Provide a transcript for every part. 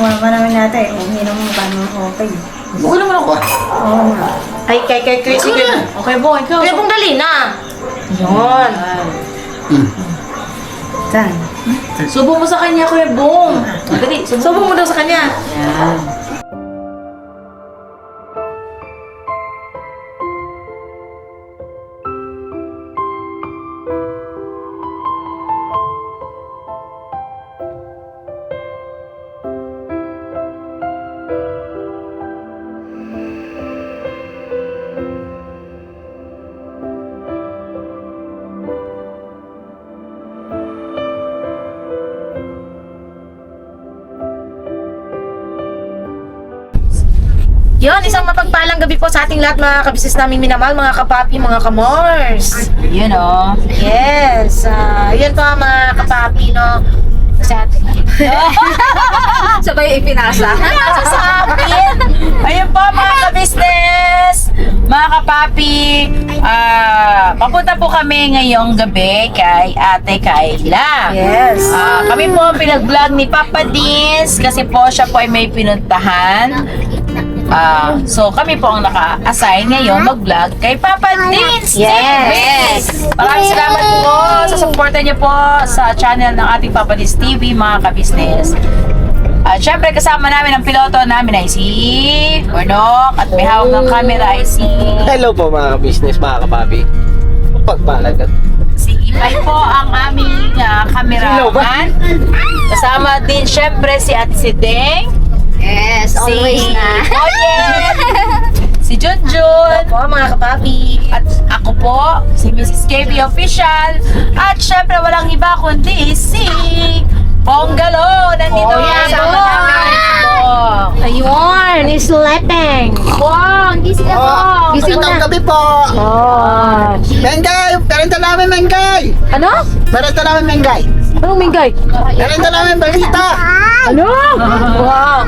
mama naman natin. O, hinom mo pa naman okay. Okay naman ako. Oo nga. Ay, kay, kay, kay, sige. Okay, bo, ikaw. Kaya pong dali na. Yun. Saan? Subo mo sa kanya, Kuya Bong. Dali, Subo mo daw sa kanya. Yan. Sa ating lahat mga kabisnes naming minamahal, mga kapapi, mga kamors. Yun, oh. Yes. ah yun po mga kapapi, no? Sa ating... Sabay ipinasa. Nasa sa akin. Ayun po mga ka-business, mga kapapi, ah, papunta po kami ngayong gabi kay Ate Kayla. Yes. Ah, kami po ang pinag-vlog ni Papa Dins kasi po siya po ay may pinuntahan. Ah, so kami po ang naka-assign ngayon mag-vlog kay Papa Dins. Yes. Maraming salamat po sa suporta niyo po sa channel ng ating Papa Dins TV mga ka-business. At syempre kasama namin ang piloto namin ay si Bernok at may hawak ng camera ay si Hello po mga business, mga kapapi. Pagpalagat. Si Ipay po ang aming uh, cameraman. Kasama din syempre si Ate si Deng. Yes, si Oye. si Junjun. Po mga kapapi. At ako po, si Mrs. KB Official. At syempre walang iba kundi si Ponggalo. Nandito Oh, yes, namin si Bong. Ayun, is sleeping. Bong, gising na Bong. Gising mo na. gabi po! Oh. Mengay! Perenta namin, Mengay! Ano? Perenta namin, Mengay! Anong mingay? Perenta namin, balita! Ano? Wow.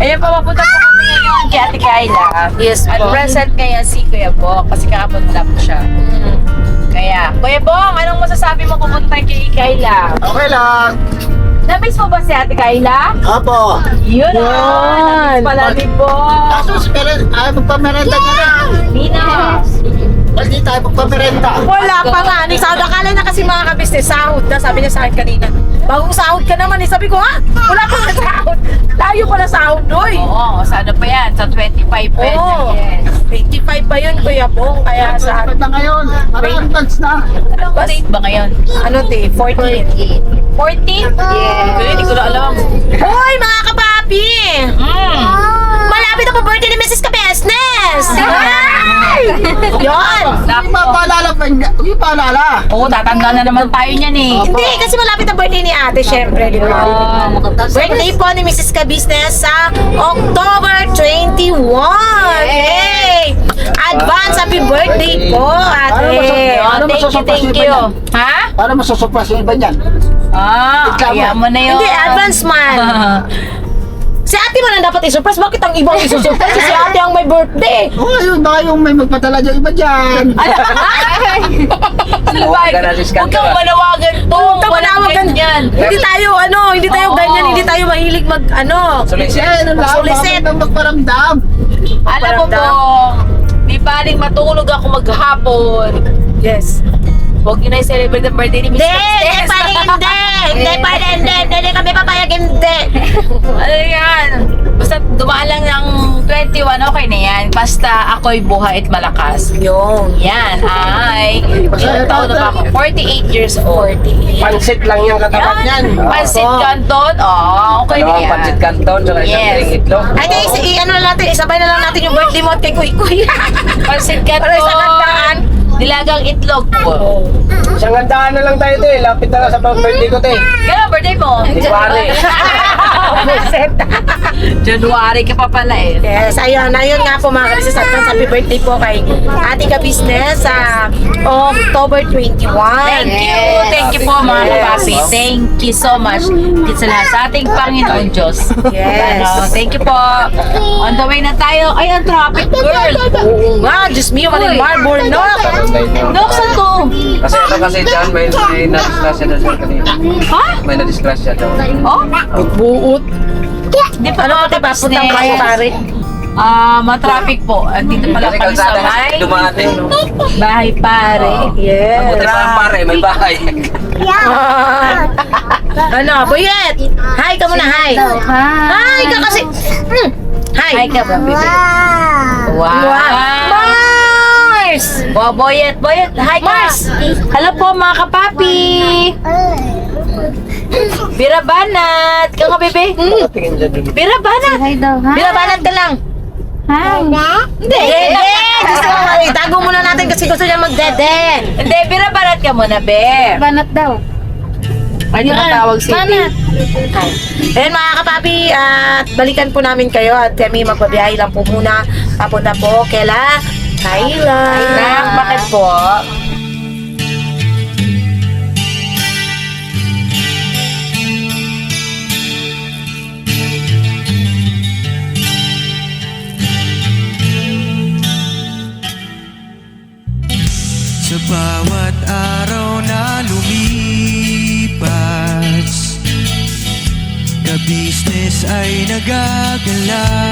Ayan po, mapunta po kami ngayon kay Ate Kayla. Yes At po. present ngayon si Kuya Bong kasi kahapon lang siya. Kaya, Kuya Bong, anong masasabi mo pupunta kay Kayla? Okay lang. Namiss mo ba si Ate Kayla? Opo. Yun! Ah, Namiss pala ni Bong. Kaso, si Peren, ayaw magpamerenda niya na. Nina! Balita tayo magpamerenda. Wala pa nga. Ni sahod. Akala na kasi mga kabisnes, sahod na. Sabi niya sa akin kanina. Bagong sahod ka naman eh. Sabi ko, ha? Wala pa na sahod. Layo pa na sahod, doy. Oo, sa ano pa yan? Sa 25 pesos. Oo. Yes. 25 pa yun, Kuya Bong. Kaya sa... Dapat na ngayon. Advance na. Anong date ba ngayon? Ano, te? 14. 14? Yes. Hindi ko na alam. Hoy, mga kapapi! Mm. Malapit na po birthday ni Mrs. Kabesnes! Ay! Yun! Hindi pa paalala, Mengay. Hindi paalala. Oo, tatanda na naman tayo niyan eh. Hindi, kasi malapit na birthday ni ate, syempre, di ba? Birthday po ni Mrs. Kabisnes sa October 21! Yay! Advance happy birthday po, ate! Oh, thank you, thank you. Ha? Para masusupras yung iba niyan. Ah, Reklamo. kaya mo na yun. Hindi, advance man! Si ate man ang dapat isurprise, bakit ang ibang isusurprise? Si ate ang may birthday! Oo, ayun. Baka yung may magpadala yung iba dyan. Huwag Huwag kang manawagan po. Huwag kang manawagan. Hindi tayo, ano, hindi tayo Oo. ganyan, hindi tayo mahilig mag, ano. Yan, ano lang. Solicit. Bakit magparamdam? Alam mo po, di baling matulog ako maghapon. Yes. Huwag yun na i-celebrate ang birthday ni Miss Hindi, hindi pwede hindi. Hindi pwede hindi. Hindi hindi kami papayag hindi. Ano yan? Basta dumaan lang ng 21, okay na yan. Basta ako'y buhay at malakas. Yung. Yan ay, ilang taon na ba ako? 48 years old. Pansit lang yung katapat niyan. Pansit Canton? Oo, okay na yan. Pansit canton, saka isang Yes. ring itlog. Ay, di, is- i- ano na natin, isabay na lang natin yung birthday mo at kay Kuy Kuy. Pansit Para sa kandaan. Canton. Nilagang itlog po. Isang gandaan na lang tayo, te. Lapit na lang sa birthday ko, te. Kailan birthday mo? January. January ka pa pala eh. Yes, ayun, ayun nga po mga kabisnes, advance happy birthday po kay ating kabisnes sa October 21. Thank you. Thank you po mga kapapi. Thank you so much. Dito sa lahat sa ating Panginoon Diyos. Yes. Ano, thank you po. On the way na tayo. Ay, ang traffic girl. Nga, Diyos mio, maling marble, no? Noksan to. Kasi ano kasi dyan, may, may na-discuss siya doon kanina. Ha? May na-discuss siya doon. Oh? Buot. Di pa Ano mga po diba? Puntang kabisnes. bahay pare. Ah, matraffic po. At dito pala Kasi kami sa kalsada may dumati. bahay pare. Yes. Buti pa ang pare, may bahay. Ah. ano, Boyet? Hi ka muna, hi. Hi ka kasi. Mm. Hi. Hi ka ba, bebe? Wow. Mars! Oh, Boyet, Boyet. Hi, Mars. Hello po, mga kapapi. Bira banat. Kaya ka, bebe? Tingin dyan dun. Bira banat. Hi daw, ha? Binabanat ka lang. Hindi. Hindi. Gusto mo, itago muna natin kasi gusto niya magdede. Hindi, bira banat ka muna, be. Banat daw. Ay, tinatawag si Banat. Ayan mga kapapi, at balikan po namin kayo at kami magbabiyahe lang po muna. Papunta po kela Thailand. Nak, bakit po? Sa bawat araw na lumipas Ka-business ay nagagalak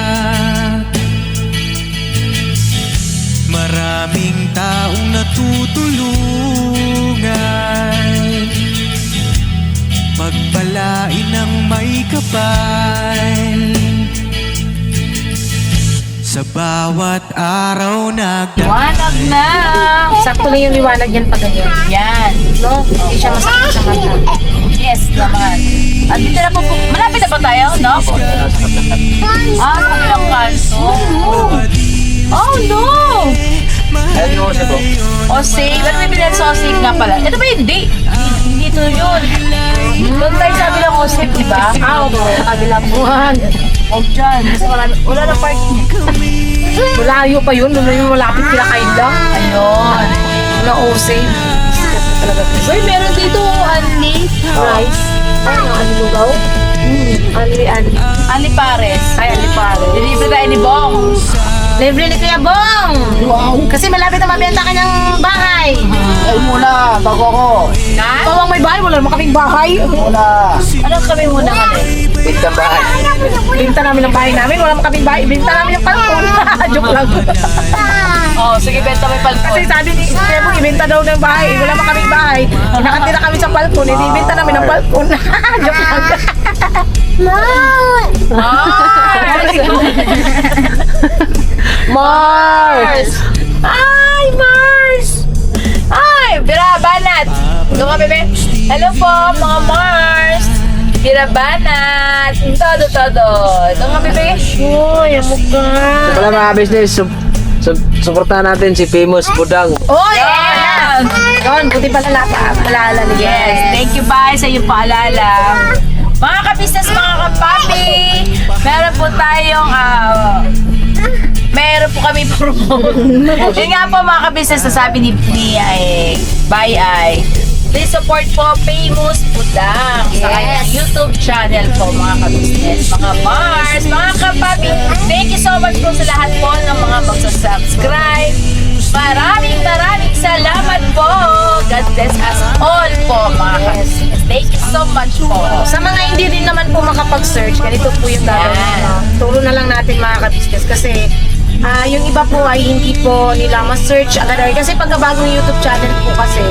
Maraming taong natutulungan Pagpalain ng may kapal Sa bawat araw nagdaan Wanag na. Sakto lang yung liwanag yan pag ganyan. Yan. No? Hindi siya masakit sa mata. Yes naman. At dito na po, po malapit na ba tayo, no? Ah, sa kabilang kanto. Oh, no! Ayun yung kasi po. Osig. Ano may binili sa Osig nga pala? Ito ba hindi? Hindi ito yun. Doon tayo sa kabilang Osig, di ba? Ah, opo. Kabilang buwan. Huwag dyan. Kasi wala, wala na parking. Malayo pa yun. Doon yung malapit kila Kayla. Ayun. Wala ose. Talaga. Uy, meron dito only Rice. Ano? Ano lugaw? Hmm. Ali, ali. Ali Pares. Ay, ali pare. Deliver tayo ni Bong. Libre ni Kuya Bong! Wow! Kasi malapit na mabenta kanyang bahay. Ay muna, bago ako. Na? Ikaw ang may bahay, wala naman kaming bahay. Muna. Ano kami muna kami? Bigtang bahay. Binta namin ang bahay namin, wala naman kaming bahay. Binta namin ang palkon. Joke lang. Oh, sige, benta mo yung Kasi palpon. sabi ni Kuya Bong, ibenta daw ng bahay. Wala naman kaming bahay. Nakatira kami sa palkon, hindi ibenta namin ang palkon. Joke lang. Mars! Ay, Mars! Ay, Bira Banat! Doon ka, bebe. Hello po, mga Mars! Bira Banat! Todo, todo. Doon ka, bebe. Uy, amok ka. Wala mga business, sub, sub, suportahan natin si Famous Budang. Uy! Yan! Yun, buti pala lapa. Malala ni Yes, thank you bye sa iyong paalala. Mga kabisnes, mga kapapi, meron po tayong, po kami promote. Yun nga po mga kabisnes, sabi ni, ni ay, Bye ay, please support po Famous Budang sa kanyang YouTube channel po mga kabisnes, mga Mars, mga kapapi. Thank you so much po sa lahat po ng mga magsasubscribe. Maraming maraming salamat po. God bless us all po mga kabisnes. Thank you so much po. Sa mga hindi rin naman po makapag-search, ganito po yung gagawin nyo. Turo na lang natin mga ka-business kasi ah yung iba po ay hindi po nila ma-search agad. Kasi pagkabagong YouTube channel po kasi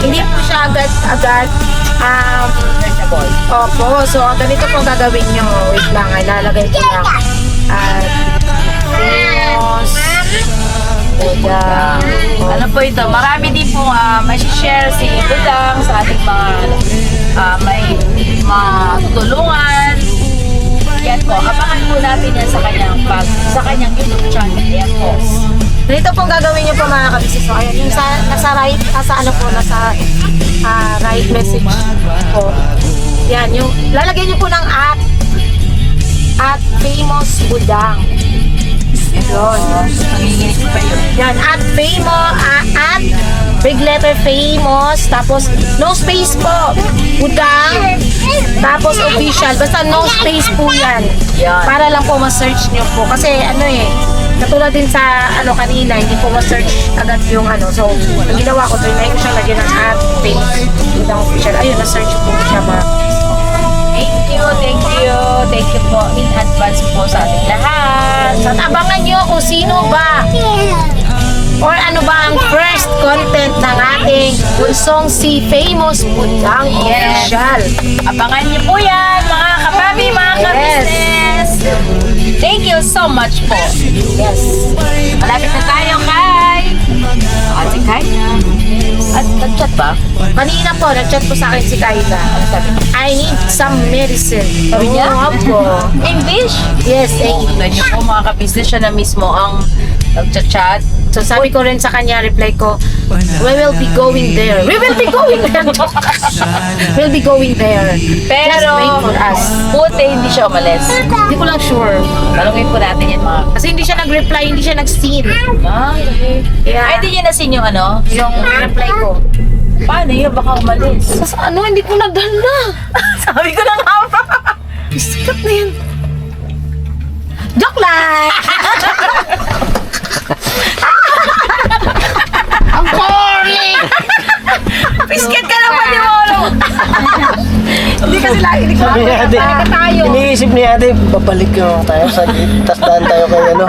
hindi po siya agad agad um, opo. So ganito po gagawin nyo wait lang ay lalagay ko lang. At Venus Budang Ano po ito? Marami din po uh, may share si Budang sa ating mga ah, may matutulungan. Po. Abangan po natin yan sa kanyang pag sa kanyang YouTube channel. Po. Ganito pong gagawin niyo po mga kabisnes. So, ayan, yung sa, nasa right, nasa ano po, nasa ah, right message po. Yan, yung, lalagyan niyo po ng at, at famous budang. Yun. Nanginginig pa yun. Yan, at famous, at big letter famous, tapos no space po, budang, tapos official, basta no space po yan. Para lang po ma-search nyo po. Kasi ano eh, katulad din sa ano kanina, hindi po ma-search agad yung ano. So, ang ginawa ko, trinay ko siya lagyan ng at famous, budang official. Ayun, na-search po siya mga po in advance po sa ating lahat. At abangan nyo kung sino ba or ano ba ang first content ng ating bunsong si Famous Budang Yes. Official. Abangan niyo po yan, mga kapabi, mga Yes. ka-business. Thank you so much po. Yes. Malapit na tayo Ate Kaya. At nag-chat ba? Kanina po, nag-chat po sa akin si Kaida. I need some medicine. Sabi niya? Oo po. English? Yes. Tignan niyo po mga ka-business siya na mismo ang nag-chat. So sabi ko rin sa kanya, reply ko, we will be going there. We will be going there. we'll be going there. Just Pero, wait for us. buti hindi siya umalis. Hindi ko lang sure. Tanungin po natin yan mga Kasi hindi siya nag-reply, hindi siya nag-seen. Ah, okay. Kaya, Ay, hindi niya nasin yung ano? yung reply ko. Paano yun? Baka umalis. Tapos ano, hindi ko nadala. Sabi ko na nga ba? Sikat na yan. Joke lang! Ang corny! Biscuit ka naman ni Molo. Hindi kasi lagi, hindi ko Sabi ni ate, tayo. iniisip ni ate, babalik yung tayo sa tas daan tayo kay ano.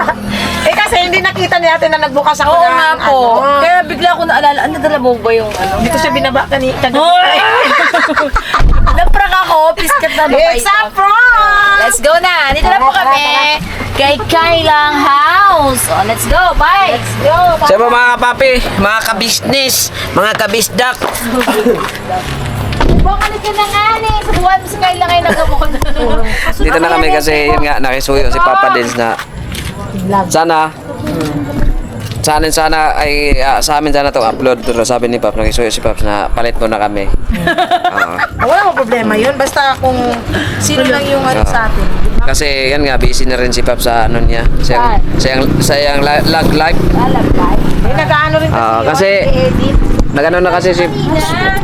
Eh kasi hindi nakita ni ate na nagbukas ako Oo ng nga po. ano. Kaya bigla ko naalala, ano dala mo ba yung ano? Hindi ko siya binaba kani. Hoy! Naprank ako, biscuit na ba It's a prank! Let's go na. Dito na po kami kay Kailang House. Oh, let's go. Bye. Let's go. Sa mga mga kapapi, mga kabisnes, mga kabisdak. Bukalik ka na nga ni. Subuhan mo si Kailang ang gamot. Dito na kami kasi yun nga, nakisuyo si Papa Dins na sana sana sana ay ah, sa amin sana itong upload pero sabi ni Paps nakisuyo si Paps na palit mo na kami. Oo. Ah, Wala mo problema yun. Basta kung sino lang yung ano sa atin. kasi yan nga busy na rin si Paps sa ano niya. Sayang sayang, sayang la- lag live May nag-ano rin kasi, Ah, yun, kasi- i-edit. nagano na kasi si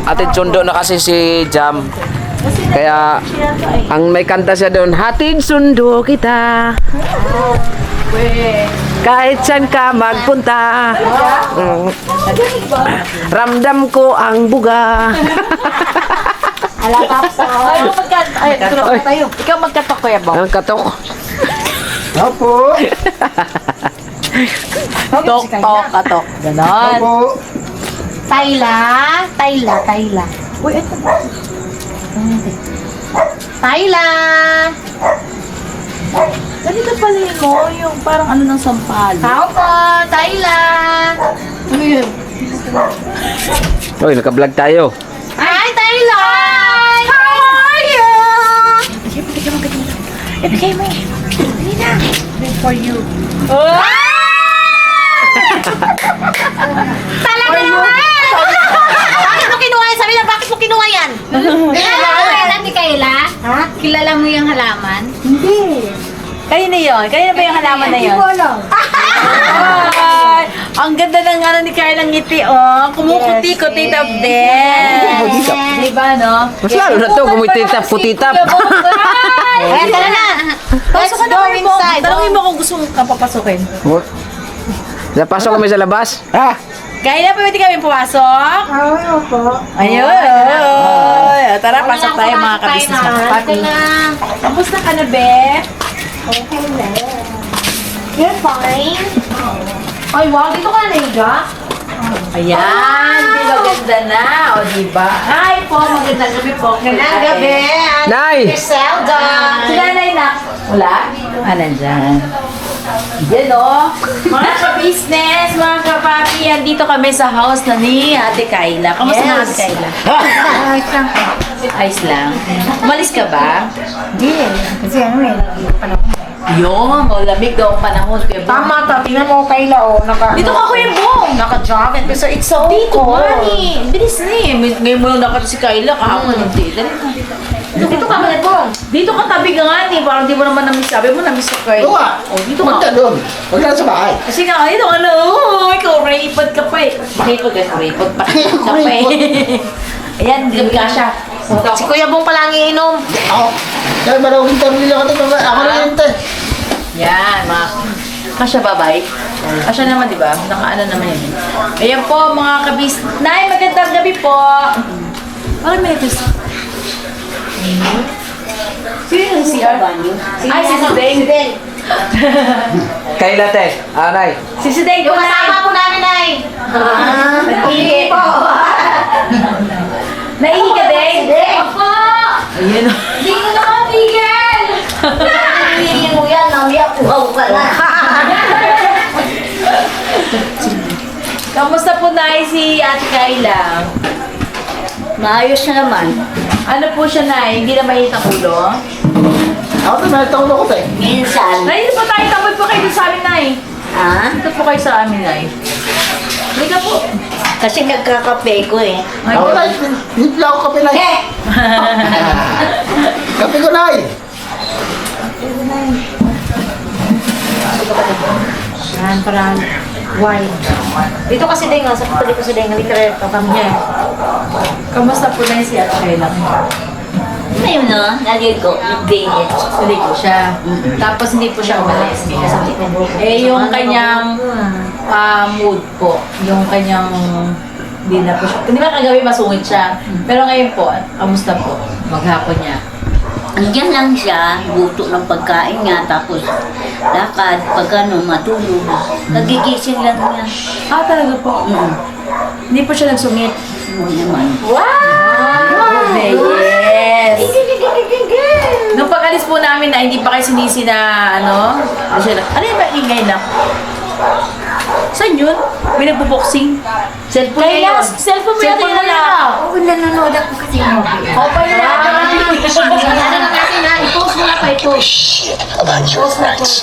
Ate Sundo na kasi si Jam kaya ang may kanta siya doon hatid sundo kita kahit saan ka magpunta Mm. ramdam ko ang buga Ayaw magkat... Ay, turo ka tayo. Ikaw magkatok, Kuya Bong. ang katok Opo. Tok, tok, katok. Ganon. Opo. Tayla, Tayla, Tayla. Uy, ito. Tayla! Ganito pala yun mo, yung parang ano ng sampal. Tao po, Tayla! Ano yun? Uy, naka-vlog tayo Hi, Tayla! How are you? Ibigay mo. Hindi na. For you. Talaga naman! Mo na, bakit mo kinuha yan? Kilala mo yan, Ate Kayla? Ha? Kilala mo yung halaman? Kanina yun? Kanina ba yung halaman na yun? alam. Ay, ang ganda ng ano ni Carla ngiti, oh. Kumukuti-kuti tap din. Di ba, no? mas lalo na to kumititap kutitap Ayan, tara na! Let's Pasok ka go na mo. inside. Tanungin mo kung gusto mo ka papasukin. napasok kami sa labas Ah, Kaya na pwede kami pumasok? Oo po. Ayun. Ay, Tara, pasok tayo mga kabisnes na kapati. na. Kamusta ka na, be? Okay na. You're fine. Ay, wow, dito ka na naiga? Ayan, di ba ganda na? O, di ba? Hi po, magandang gabi po. Ganang gabi. Nay! Zelda. Si nanay na. Wala? Ah, nandyan. Yan o. Mga ka-business, mga kapapi, andito kami sa house na ni Ate Kayla. Kamusta na Ate Kayla? Ayos lang po. Ayos lang. Umalis ka ba? Hindi eh. Kasi ano eh. Panahon. Yun, malamig daw ang panahon. Kuya Bong. Tama tingnan mo Kayla, oh. Naka, Dito ka, Kuya Bong. Naka-jacket. So, it's so Dito cold. nga ni. Bilis na eh. Ngayon mo lang nakita si Kayla. Kahapon hindi. Dali ka. Dito ka, Kuya Bong. Dito ka tabi ka nga ni. Parang di mo naman namiss. Sabi mo namiss ko Kayla. Oo nga. Oh, dito ka. doon. Huwag na sa bahay. Kasi nga, dito ka na. Oh, ikaw, rapod ka pa eh. Rapod ka, rapod pa. ka pa eh. Ayan, hindi ka siya. Si Kuya Bong pala ang iinom. Ako. Kaya marawin tayo nila ako dito. Ako na yun tayo. Yan, mga... Kasya ba, bay? Kasya naman, di ba? Nakaano naman yun. Ayan po, mga kabis... Nay, magandang gabi po. Parang may ito. Sino yung CR? Ay, si Sideng. Kay Late, anay. Si Sideng po na. Kasama po namin ay. Naihi. Naihi ka, Deng? Opo! Ayan. Hindi ko na mapigil! Hindi mo yan, mamaya uhaw ka na. Kamusta po na si Ate Kayla? Maayos na naman. Ano po siya na? Hindi na mainit ang ulo? Ako naman, ito ko ko Minsan. Nay, dito po tayo. Tambay po kayo sa amin, Nay. Ha? Dito po kayo sa amin, Nay. Halika po. Kasi nagkakape ko eh. Ay, Ako na, hipla ako kape na. Eh! Kape ko na eh. Yan, parang wine. Dito kasi din nga, sa patuloy ko sa din, halika rin, papamaya. Kamusta po na si Ate? Ngayon na, naligo, nagbilit. Hindi ko siya. Tapos hindi po siya umalis. Eh, yung kanyang ah, mood po. Yung kanyang hindi na po siya. Hindi ba kagabi masungit siya? Pero ngayon po, kamusta po? Maghapon niya. Andiyan lang siya, buto ng pagkain niya, tapos lakad, pag ano, matulog. Nagigising lang niya. Ah, talaga po? Hindi po siya nagsungit. Oo naman. Wow! Yes! Nung pag-alis po namin na hindi pa kayo sinisi na ano, ano na, ano yung maingay na? Saan yun? May nagbo-boxing? Cellphone Kay na yun. cellphone mo Cellphone mo natin na. Oo, nanonood ako kasi yung movie. O, pa yun na. Ano na natin ha? I-post mo na pa, i-post. Post na post.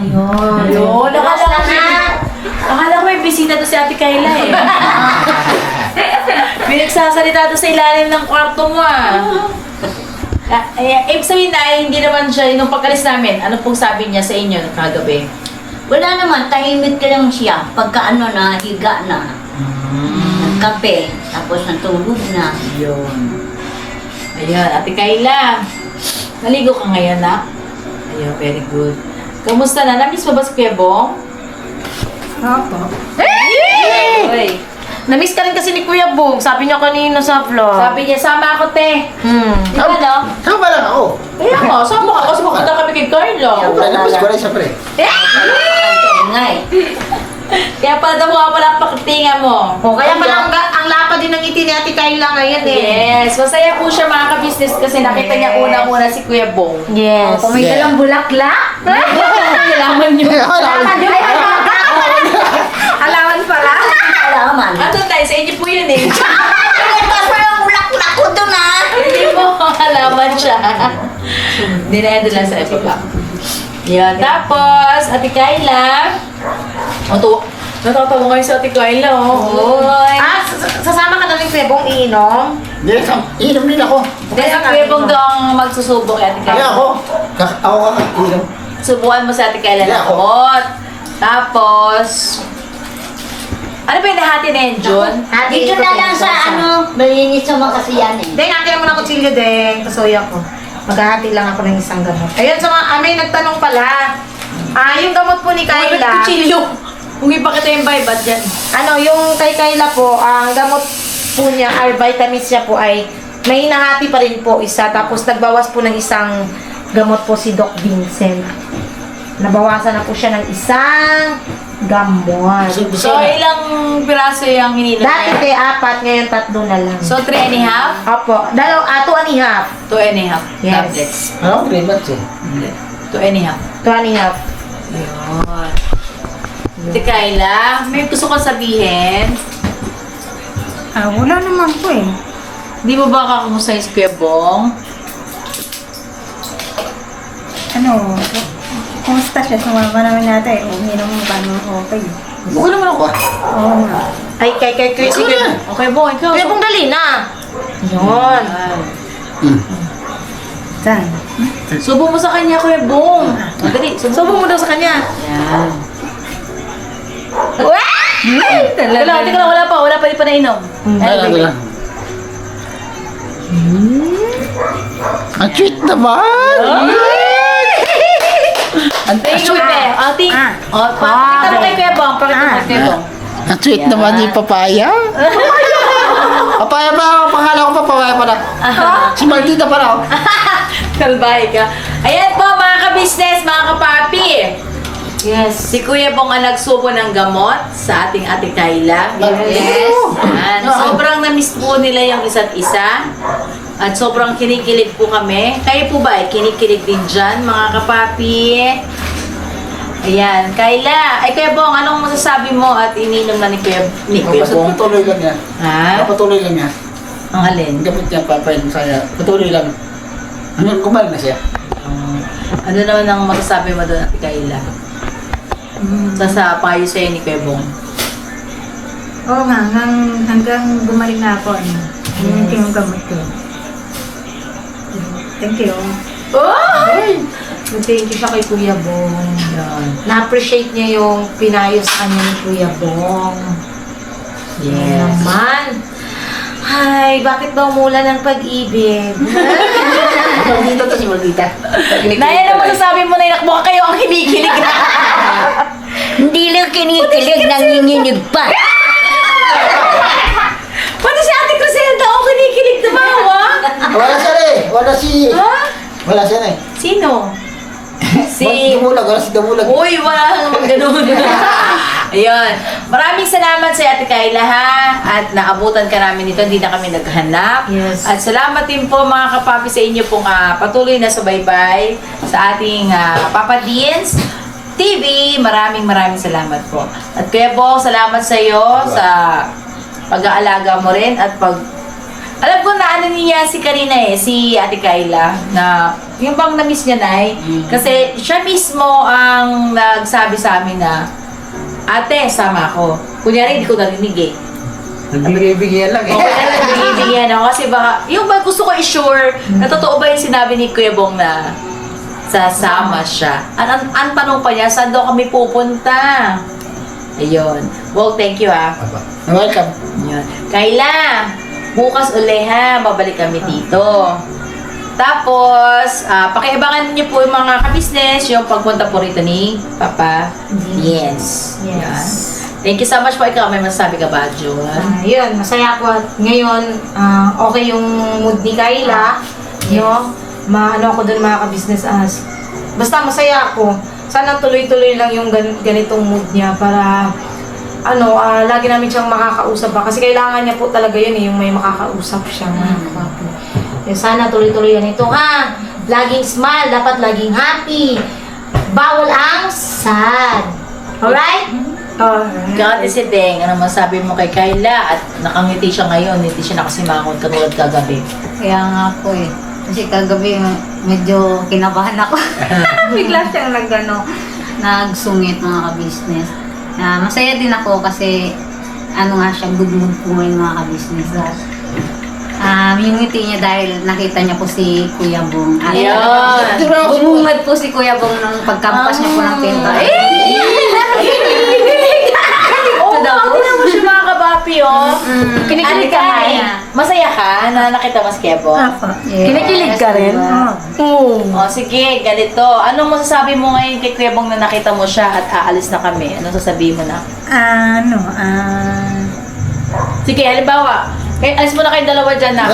Ayun. Ayun, nakala na ko, na. akala ko may bisita to si Ate Kayla eh. may nagsasalita to sa ilalim ng kwarto mo ah. Ah, eh, ibig sabihin na, eh, hindi naman siya, nung pagkalis namin, ano pong sabi niya sa inyo nung kagabi? Wala naman, tahimik ka lang siya. Pagka ano na, higa na. Nagkape, tapos natulog na. Yun. Ayan, Ate Kayla. Naligo ka ngayon, na? Ayun, very good. Kamusta na? Namiss mo ba si Kuya Bong? Opo. Uy. Namiss ka rin kasi ni Kuya Bong. Sabi niya kanina sa vlog. Sabi niya, sama ako, te. Hmm. Di ba, no? Tama lang ako. Kaya nga, sama ka kasi pupunta kami kay Carlo. Wala na, mas ko rin siyempre. Ang nga eh. Kaya pala daw mga pala pakitinga mo. O, kaya pala ang, ang lapa din ng ngiti ni Ate Kayla ngayon eh. Yes, masaya po siya mga ka-business kasi nakita niya Yes. unang-una si Kuya Bong. Yes. Kung may Yeah. dalang bulaklak. Kailangan niyo. Alawan pala. Alaman. Ano tayo, sa inyo po yun eh. Tapos pa yung ulak-ulak ko doon ah. Hindi mo makakalaman siya. Hindi na yan doon lang sa iba. Yan. Tapos, Ate Kayla. O, to. Natatawa ngayon sa Ate Kayla, oh. Oy. Ah, sas- sasama ka na rin Kuya Bong iinom? Hindi, kam- inom din ako. Hindi, sa Kuya Bong daw ang magsusubok kay Ate Kaya Kayla. ako, kak- ako kakainom. Subukan mo sa Ate Kayla Yeah, na ako. Tapos, ano ba yung nahati na yun, Jun? Dito na lang sa ano, malinis naman kasi yan eh. Deng, hati mo na kutsilyo, Deng. Kasuya ko. Maghahati lang ako ng isang gamot. Ayun, sa mga, ah, may nagtanong pala. Ah, yung gamot po ni Kayla. Kayla. Kutsilyo. Kung ipakita yung baybat dyan. Ano, yung kay Kayla po, ang gamot po niya, or vitamins niya po ay may hinahati pa rin po isa. Tapos nagbawas po ng isang gamot po si Doc Vincent. Nabawasan na po siya ng isang gamot. So, ilang piraso yung hininom Dati te apat, ngayon tatlo na lang. So, three and a half? Opo, dalaw, ah, two and a half. Two and a half Yes. tablets. Ano, 3 months eh. Two and a half. Two and a half. Yun. Ate Kayla, may gusto ko sabihin. Ah, wala naman po eh. Di mo ba kakumusta yung Kuya Bong? Ano, kumusta siya? Sumama naman natin. Uminom mo ba naman okay? Okay naman ako. Oo nga. Ay, kay, kay, kay, sige. na. Okay, Bong, ikaw. Kaya pong dali na. Yun. Saan? Subo mo sa kanya, Kuya Bong. Madali, subo. Subo mo daw sa kanya. Yan. Ay, Wala, teka lang, wala pa. Wala pa, di pa nainom. Wala, wala. Ang sweet naman! Thank you, Pe. Oh, thank Ah. Oh, pakita mo kay Kuya Bong. Pakita mo kay Kuya Bong. Ang sweet naman ni papaya. papaya ba? Pangalan ko pa papaya pa na. Si Martita pa raw. Ka. Ayan po mga ka-business, mga kapapi. Yes. Si Kuya Bong ang nagsubo ng gamot sa ating ate Kayla. Yes. Yan. Sobrang na-miss po nila yung isa't isa. At sobrang kinikilig po kami. Kayo po ba ay kinikilig din dyan, mga kapapi? Ayan. Kayla, ay Kuya Bong, anong masasabi mo at ininom na ni Kuya, ni Kuya Bong? Patuloy lang yan. Ha? Patuloy lang yan. Ang alin? Ang gamit niya papayin saya. Patuloy lang. Hanggang kumain na siya. Ano naman ang masasabi mo doon, Ate Kayla? Sa sa payo sa'yo ni Kuya Bong. Oo nga, hanggang, hanggang gumaling na ako. Ano, yes. yung gamot ko. Thank you. Oh! Thank you siya kay Kuya Bong. Yan. Na-appreciate niya yung pinayo sa kanya ni Kuya Bong. Yes. Naman. Ay, bakit ba umulan ng pag-ibig? Dito to si Maldita. Naya na masasabi mo na inakbo ka kayo ang kinikilig na. Hindi lang kinikilig, nanginginig pa. Pati si Ate Criselda ako bawa. Wala siya eh. Wala si... Ha? Wala siya eh. Sino? Si... Dumulag. Wala si Dumulag. Uy, wala naman ganun. Ayun. Maraming salamat sa Ate Kayla ha. At naabutan ka namin nito. Hindi na kami naghanap. Yes. At salamat din po mga kapapi sa inyo pong ah, patuloy na subaybay sa ating uh, Papa Deans TV. Maraming maraming salamat po. At Kuya Bong, salamat sa iyo sa pag-aalaga mo rin at pag alam ko na ano niya si Karina eh, si Ate Kayla, na yung bang na-miss niya na Kasi siya mismo ang nagsabi sa amin na, Ate, sama ako. Kunyari, hindi ko narinig eh. Nagbigay-bigyan lang eh. Okay na lang binibigyan ako kasi baka, yung ba gusto ko i-sure na totoo ba yung sinabi ni Kuya Bong na sasama siya. Ang, ang, ang tanong pa niya, saan daw kami pupunta? Ayun. Well, thank you ah. Welcome. Yun. Kayla, bukas uli ha, babalik kami dito. Tapos, ah, pakiabangan niyo po yung mga ka-business, yung pagpunta po rito ni Papa Yes. Yes. Yan. Thank you so much po. Ikaw, may masasabi ka ba, Jun? Ah, yun, masaya ako at ngayon, ah, okay yung mood ni Kayla. No? Maano ako dun mga ka-business as. Basta masaya ako. Sana tuloy-tuloy lang yung gan- ganitong mood niya para ano, ah, lagi namin siyang makakausap ba. Kasi kailangan niya po talaga yun eh, yung may makakausap siya. Eh, sana tuloy-tuloy yan ito. Ha? Laging smile, dapat laging happy. Bawal ang sad. Alright? Alright. Ikaw, si Deng, ano masabi mo kay Kayla? At nakangiti siya ngayon, hindi siya nakasimangon katulad kagabi. Kaya nga po eh. Kasi kagabi medyo kinabahan ako. Bigla siyang nagano, nagsungit mga ka-business. Ah, masaya din ako kasi ano nga siya, good mood po ngayon mga ka-business. Um, yung ngiti niya dahil nakita niya po si Kuya Bong. At Ayun. Bumungad po si Kuya Bong nung pagkampas niya po ng pinto. Eh! Kabapi, oh. Kinikilig ka niya. Masaya ka na nakita mo si Kebo? Kinikilig ka rin? Oo. O, sige, ganito. Anong masasabi mo ngayon kay Kwebong na nakita mo siya at aalis na kami? Anong sasabihin mo na? Ano, ah... Sige, halimbawa, eh, alis mo na kayong dalawa dyan na.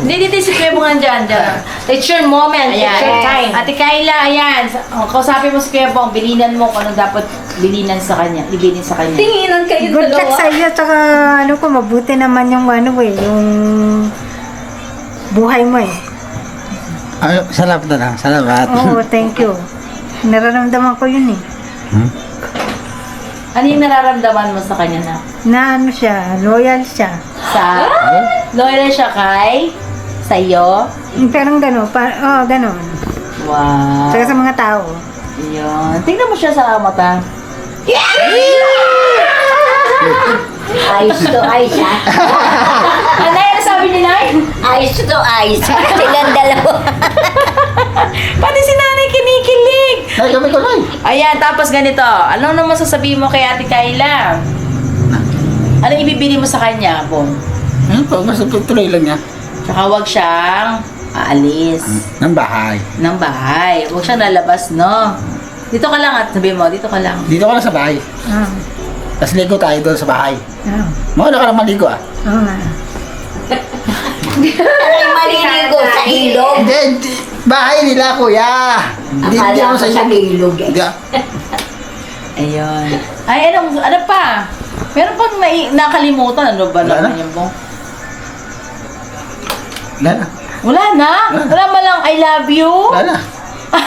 Hindi, dito si Kwebong andyan, dyan. It's your moment. Ayan. It's your time. Ate Kayla, ayan. O, kausapin mo si Kwebong, bilinan mo kung ano dapat bilinan sa kanya, ibilin sa kanya. Tinginan kayo Good luck dalawa. sa iyo, tsaka ano ko, mabuti naman yung ano eh, yung buhay mo eh. Ay, salamat na lang. Salamat. Oo, thank you. Nararamdaman ko yun eh. Ano yung nararamdaman mo sa kanya na? Na ano siya, loyal siya. Sa? Loyal siya kay? Sa iyo? Yung Parang gano'n, pa, oh, gano'n. Wow. Tsaka sa mga tao. Yun. Tingnan mo siya sa mata. Ayos to ayos ha. Ano yung sabi ni Nay? Ayos to ayos. Silang dalawa. Pati si nanay kinikilig. Ay, kami ko lang. Ayan, tapos ganito. Ano naman sasabihin mo kay Ate Kayla? Ano ibibili mo sa kanya, Bong? Ano po, basta tuloy lang niya. Tsaka huwag siyang aalis Ng bahay. ng bahay. Huwag siyang lalabas, no? Dito ka lang at sabihin mo, dito ka lang. Dito ka lang sa bahay. Ah, Tapos ligo tayo doon sa bahay. ah, Mawala ka lang maligo ah. oo nga. Ay maliligo sa ilog. Hindi, hindi. Bahay nila, kuya. Hindi Akala ako ko sa sa ilog eh. Hindi. Ayun. Ay, ano, ano pa? Meron pang nai- nakalimutan. Ano ba Wala naman na. yung bong? Wala na. Wala na? Wala man lang I love you? Wala na.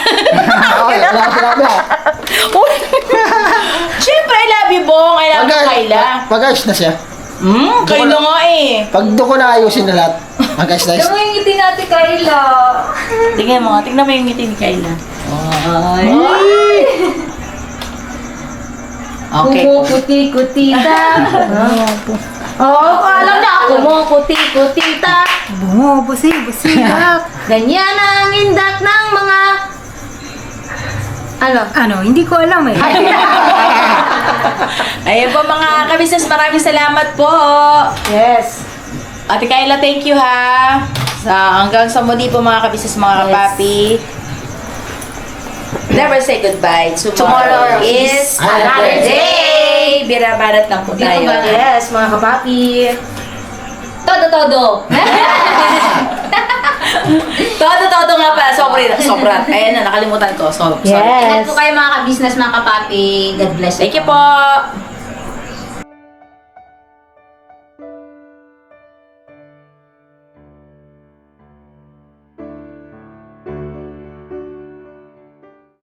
Okay, wala ko sinabi ah. Uy! Siyempre, I love you, Bong. I love you, Kayla. Pag-ayos na siya. Hmm, kayo na nga eh. Pag doon ko na ayusin na lahat. Pag-ayos na Yung yung ngiti natin Kayla. Tingnan mo, tingnan mo yung ngiti ni Kayla. Ay. Okay. Kumukuti-kutita. Oo, oh, alam na ako. Kumukuti-kutita. Bumubusi-busi. Ganyan ang indak ng mga... Ano? ano, hindi ko alam eh. Ayun po mga kabisnes, maraming salamat po. Yes. Ate Kayla, thank you ha. Sa hanggang sa muli po mga kabisnes, mga kapapi. Never say goodbye. Tomorrow, Tomorrow is another day. Birabanat lang po tayo. Yes, mga kapapi. Todo-todo. Todo-todo nga pala. Sobra. Sobra. Ayan na, nakalimutan ko. So, sorry. Yes. Ingat po kayo mga ka-business, mga kapapi. God bless. Thank you po.